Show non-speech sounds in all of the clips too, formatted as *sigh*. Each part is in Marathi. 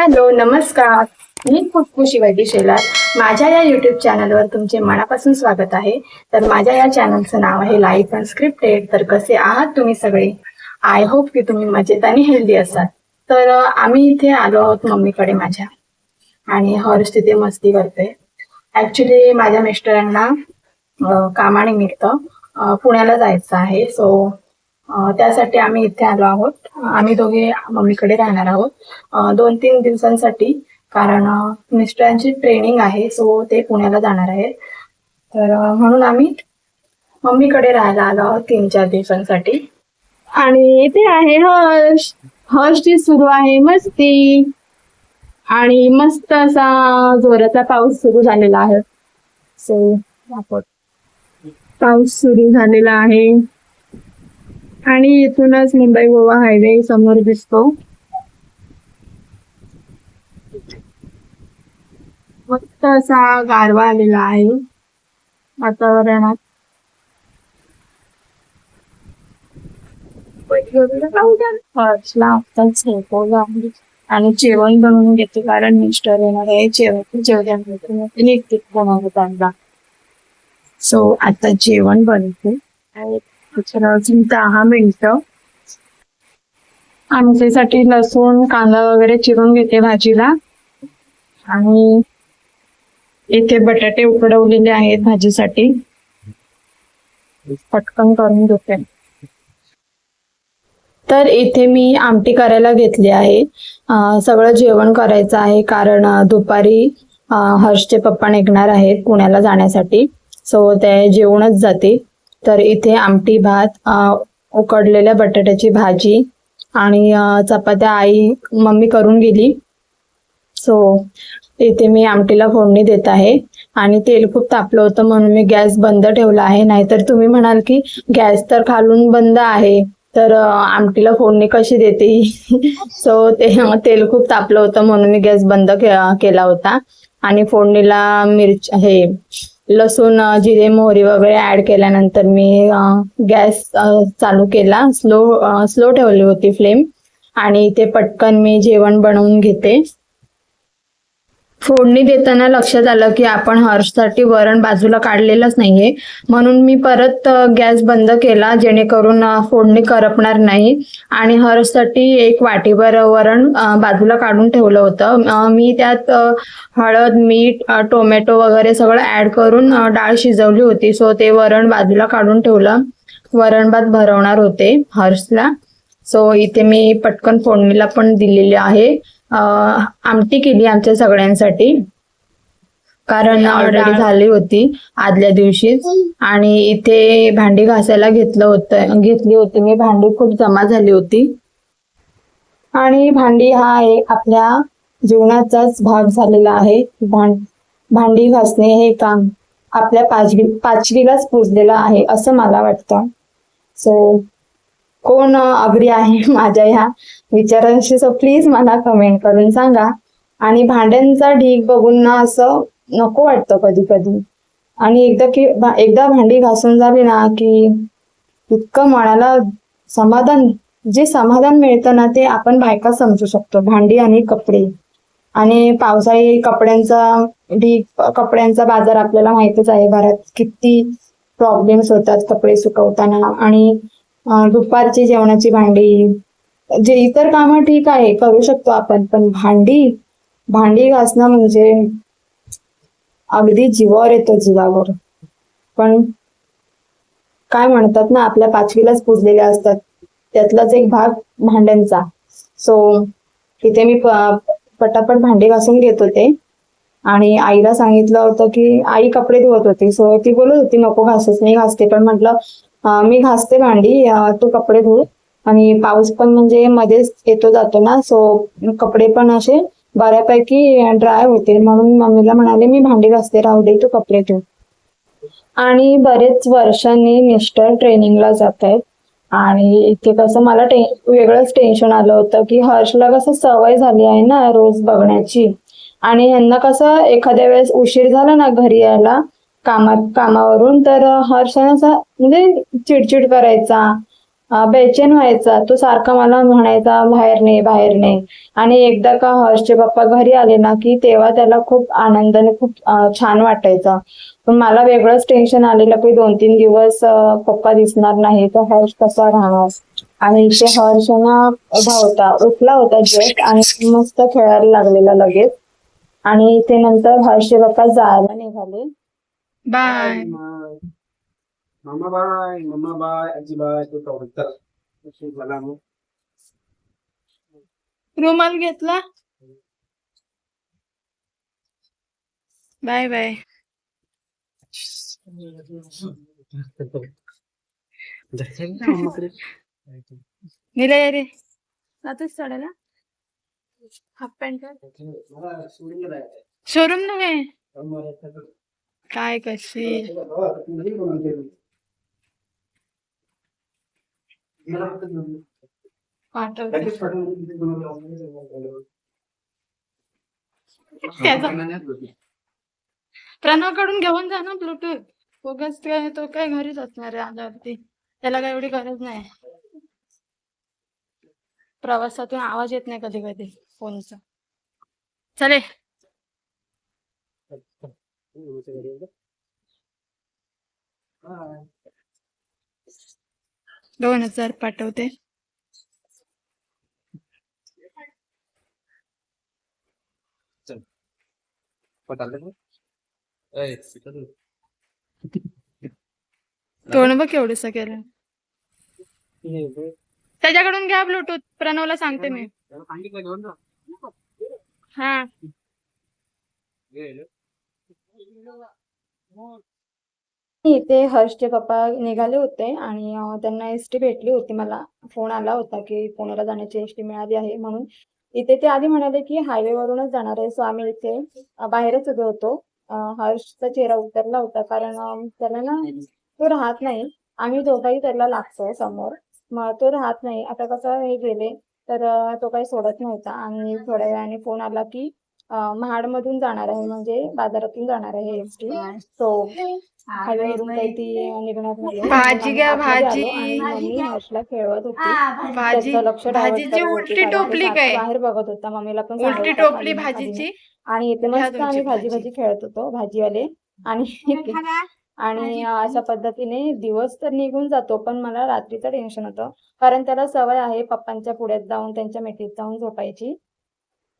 हॅलो नमस्कार. मी खुशखुशी वैदी शेलार. माझ्या या युट्यूब चॅनलवर तुमचे मनापासून स्वागत आहे. तर माझ्या या चॅनलचं नाव आहे लाईफ अनस्क्रिप्टेड तर कसे आहात तुम्ही सगळे? आय होप की तुम्ही मजेत आणि हेल्दी असाल. तर आम्ही इथे आलो आहोत मम्मीकडे माझ्या. आणि हर्ष तिथे मस्ती करते. ऍक्च्युली माझ्या मिस्टरांना कामानिमित्त पुण्याला जायचं आहे. सो त्यासाठी आम्ही इथे आलो आहोत. आम्ही दोघे मम्मीकडे राहणार आहोत. दोन तीन दिवसांसाठी कारण मिस्टरांची ट्रेनिंग आहे सो ते पुण्याला जाणार आहेत. तर म्हणून आम्ही मम्मीकडे राहायला आलो आहोत तीन चार दिवसांसाठी. आणि इथे आहे हर्ष. हर्षची सुरू आहे मस्ती. आणि मस्त असा जोराचा पाऊस सुरू झालेला आहे. सो पाऊस सुरू झालेला आहे. आणि इथूनच मुंबई गोवा हायवे समोर दिसतो. मस्त असा गारवा आलेला आहे वातावरणात. आत्ताच आणि जेवण बनवून घेते कारण मिस्टर येणार आहे. जेवण जेवण निघते बनवत त्यांना. सो आता जेवण बनते आणि त्याच्यावर अजून दहा मिनिटं. आमच्यासाठी लसूण कांदा वगैरे चिरून घेते भाजीला. आणि इथे बटाटे उकडवलेले आहेत भाजीसाठी. पटकन करून घेते. तर इथे मी आमटी करायला घेतली आहे. सगळं जेवण करायचं आहे कारण दुपारी हर्षचे पप्पा निघणार आहेत पुण्याला जाण्यासाठी. सो ते जेवणच जाते तर इथे आमटी भात उकडलेल्या बटाट्याची भाजी आणि चपात्या आई मम्मी करून गेली. सो इथे मी आमटीला फोडणी देत आहे. आणि तेल खूप तापलं होतं म्हणून मी गॅस बंद ठेवला आहे. नाहीतर तुम्ही म्हणाल की गॅस तर खालून बंद आहे. तर आमटीला फोडणी कशी देते सो *laughs* ते तेल खूप तापलं होतं म्हणून मी गॅस बंद के- केला होता. आणि फोडणीला मिरच हे लसूण जिरे मोहरी वगैरे ऍड केल्यानंतर मी गॅस चालू केला. स्लो स्लो ठेवली होती फ्लेम आणि इथे पटकन मी जेवण बनवून घेते. फोडणी देताना लक्षात आलं की आपण हर्षसाठी वरण बाजूला काढलेलंच नाहीये. म्हणून मी परत गॅस बंद केला जेणेकरून फोडणी करपणार नाही. आणि हर्षसाठी एक वाटीभर वरण बाजूला काढून ठेवलं होतं. मी त्यात हळद मीठ टोमॅटो वगैरे सगळं ऍड करून डाळ शिजवली होती. सो ते वरण बाजूला काढून ठेवलं. वरण भात भरवणार होते हर्षला. सो इथे मी पटकन फोडणीला पण दिलेली आहे. आमटी केली आमच्या सगळ्यांसाठी. कारण ऑलरेडी झाली होती आदल्या दिवशीच. आणि इथे भांडी घासायला घेतलं होतं घेतली होती मी. भांडी खूप जमा झाली होती. आणि भांडी हा एक आपल्या जीवनाचाच भाग झालेला आहे. भां भांडी घासणे हे काम आपल्या पाचवी पाचवीलाच पुजलेलं आहे असं मला वाटतं. सो कोण अग्री आहे *laughs* माझ्या ह्या विचारांशी? सो प्लीज मला कमेंट करून सांगा. आणि भांड्यांचा ढीग बघून ना असं नको वाटतं कधी कधी. आणि एकदा की एकदा भांडी घासून झाली ना की इतकं मनाला समाधान जे समाधान मिळतं ना ते आपण बायका समजू शकतो. भांडी आणि कपडे. आणि पावसाळी कपड्यांचा ढीग कपड्यांचा बाजार आपल्याला माहितच आहे. भारत किती प्रॉब्लेम्स होतात कपडे सुकवताना. आणि दुपारची जेवणाची भांडी जे इतर कामं ठीक आहे करू शकतो आपण. पण भांडी भांडी घासणं म्हणजे अगदी जीवावर येतो जीवावर. पण काय म्हणतात ना आपल्या पाचवीलाच पुजलेल्या असतात. त्यातलाच एक भाग भांड्यांचा. सो तिथे मी पटापट भांडी घासून घेत होते. आणि आईला सांगितलं होतं की आई कपडे धुवत होती. सो ती बोलत होती नको घासच मी घासते. पण म्हटलं मी घासते भांडी तू कपडे धु आणि पाऊस पण म्हणजे मध्येच येतो जातो ना सो कपडे पण असे बऱ्यापैकी ड्राय होते. म्हणून मम्मीला म्हणाले मी भांडी घासते राहू दे तू कपडे धु. आणि बरेच वर्षांनी मिस्टर ट्रेनिंगला जात आहेत. आणि इथे कसं मला टे वेगळंच टेन्शन आलं होतं की हर्षला कसं सवय झाली आहे ना रोज बघण्याची. आणि ह्यांना कसं एखाद्या वेळेस उशीर झाला ना घरी यायला कामात कामावरून तर हर्षाने असा म्हणजे चिडचिड करायचा बेचैन व्हायचा तो सारखा मला म्हणायचा बाहेर नाही बाहेर नाही आणि एकदा का हर्षचे पप्पा घरी आले ना की तेव्हा त्याला खूप आनंदाने खूप छान वाटायचं. पण मला वेगळंच टेन्शन आलेलं की दोन तीन दिवस पप्पा दिसणार नाही तर हर्ष कसा राहणार? आणि इथे हर्ष ना होता उठला होता जस्ट आणि मस्त खेळायला लागलेला लगेच. आणि इथे नंतर हर्षचे पप्पा जायला निघाले. बाय. मामा बाय. मम्मा बाय. आजी बाय. तू तो तर झाला मग. रुमाल घेतला? Bye bye. निलय रे. जातोस चढायला हाफ पॅन्ट शोरूम नव्हे काय कशी? पाठवते. प्रणवकडून घेऊन जा ना ब्लूटूथ. उगाच काय तो काय घरीच असणार आहे आल्यावरती त्याला काय एवढी गरज नाही. प्रवासातून आवाज येत नाही कधी कधी फोनचा. चले. दोन हजार पाठवते. तोंड बघ केवढस केलं. त्याच्याकडून घ्या ब्लूटूथ. प्रणवला सांगते मी. हा इथे हर्षचे पप्पा निघाले होते आणि त्यांना एस टी भेटली होती. मला फोन आला होता की पुण्याला जाण्याची एस टी मिळाली आहे म्हणून. इथे ते आधी म्हणाले की हायवे वरूनच जाणार आहे. सो आम्ही इथे बाहेरच उभे होतो. हर्षचा चेहरा उतरला होता कारण त्याला ना तो राहत नाही. आम्ही दोघाही त्याला लागतोय समोर. मग तो राहत नाही. आता कसं हे गेले तर तो काही सोडत नव्हता. आणि थोड्या वेळाने फोन आला की महाडमधून जाणार आहे म्हणजे बाजारातून जाणार आहे एस टी सो हायवेवरून काही ती निघणार नाही भाजी घ्या, भाजी. मम्मी हर्षला खेळवत होती. भाजी. लक्ष भाजीची उलटी टोपली काय? बाहेर बघत होता मम्मीला पण उलटी टोपली भाजीची? नाही. आणि इथे मस्त आम्ही भाजी भाजी. खेळत होतो भाजीवाले. आणि आणि अशा पद्धतीने दिवस तर निघून जातो पण मला रात्रीचं टेन्शन होतं. कारण त्याला सवय आहे पप्पांच्या पुढ्यात जाऊन त्यांच्या मिठीत जाऊन झोपायची.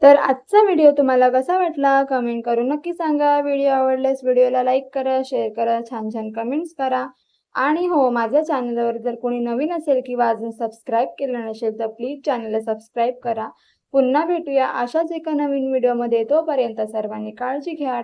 तर आजचा व्हिडिओ तुम्हाला कसा वाटला? कमेंट करून नक्की सांगा. व्हिडिओ आवडल्यास व्हिडिओला लाईक करा शेअर करा छान छान कमेंट्स करा. आणि हो माझ्या चॅनलवर जर कोणी नवीन असेल किंवा अजून सबस्क्राईब केलं नसेल तर प्लीज चॅनलला सबस्क्राईब करा. पुन्हा भेटूया अशाच एका नवीन व्हिडिओमध्ये तोपर्यंत सर्वांनी काळजी घ्या.